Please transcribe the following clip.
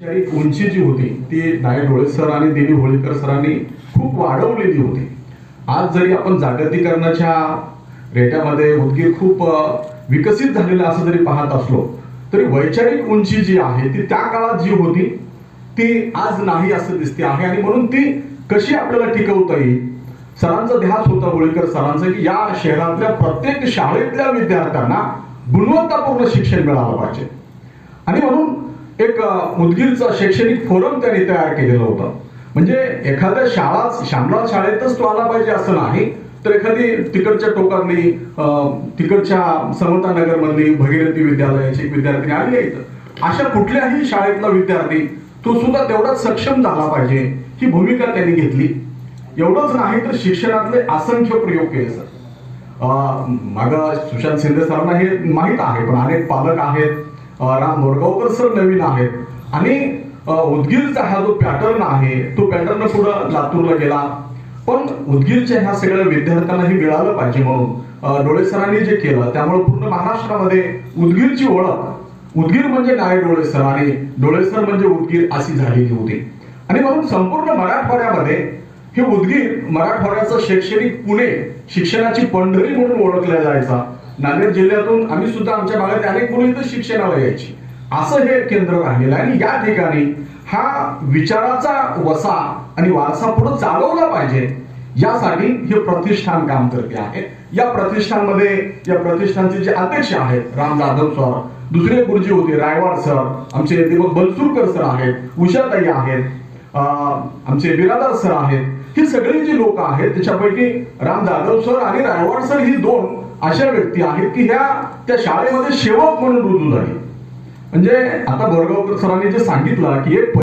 वैचारिक उंची जी होती ती नाय डोळे सर आणि देवी होळीकर सरांनी खूप वाढवलेली होती. आज जरी आपण जागतिकरणाच्या रेट्यामध्ये उदगीर खूप विकसित झालेलं असं जरी पाहत असलो तरी वैचारिक उंची जी आहे ती त्या काळात जी होती ती आज नाही असं दिसते आहे. आणि म्हणून ती कशी आपल्याला टिकवता येईल? सरांचा ध्यास होता होळीकर सरांचा की या शहरातल्या प्रत्येक शाळेतल्या विद्यार्थ्यांना गुणवत्तापूर्ण शिक्षण मिळालं पाहिजे. आणि म्हणून एक अ, उदगीरचा शैक्षणिक फोरम त्यांनी तयार केलेलं होता. म्हणजे एखाद्या शाळा शामला शाळेतच तो आला पाहिजे असं नाही तर एखादी तिकडच्या टोकातली तिकडच्या समतानगर मधली भगीरथी विद्यालयाची विद्यार्थी आली आहेत अशा कुठल्याही शाळेतला विद्यार्थी तो सुद्धा तेवढाच सक्षम झाला पाहिजे ही भूमिका त्यांनी घेतली. एवढंच नाही तर शिक्षणातले असंख्य प्रयोग केले सर. माग सुशांत शिंदे सरांना हे माहीत आहे पण अनेक पालक आहेत. राम बोरगावकर सर नवीन आहेत. आणि उदगीरचा हा जो पॅटर्न आहे तो पॅटर्न पुढं लातूरला गेला. पण उदगीरच्या ह्या सगळ्या विद्यार्थ्यांना हे मिळालं पाहिजे म्हणून डोळे सरांनी जे केलं त्यामुळे पूर्ण महाराष्ट्रामध्ये उदगीरची ओळख. उदगीर म्हणजे नाय डोळे सर? आणि डोळे सर म्हणजे उदगीर अशी झालेली होती. आणि म्हणून संपूर्ण मराठवाड्यामध्ये हे उदगीर मराठवाड्याचं शैक्षणिक पुणे शिक्षणाची पंढरी म्हणून ओळखल्या जायचा. नांदेड जिल्ह्यातून आम्ही सुद्धा आमच्या भागात अनेक मुलं इथं शिक्षणाला यायची. असं हे केंद्र राहिलेलं आहे. आणि या ठिकाणी हा विचाराचा वसा आणि वारसा पुढे चालवला पाहिजे. यासाठी हे प्रतिष्ठान काम करते आहे. या प्रतिष्ठानमध्ये या प्रतिष्ठानचे जे अध्यक्ष आहेत राम जाधव सर दुसरे गुरुजी होते रायवाड सर आमचे दीपक बनसुरकर सर आहेत उषाताई आहेत अं, आमचे बिरादार सर आहेत. ही सगळी जी लोक आहेत त्याच्यापैकी राम जाधव सर आणि रायवाड सर ही दोन अशा व्यक्ती आहेत की ह्या त्या शाळेमध्ये सेवक म्हणून रुजू झाले. म्हणजे आता बोरगावकर सरांनी जे सांगितलं की एक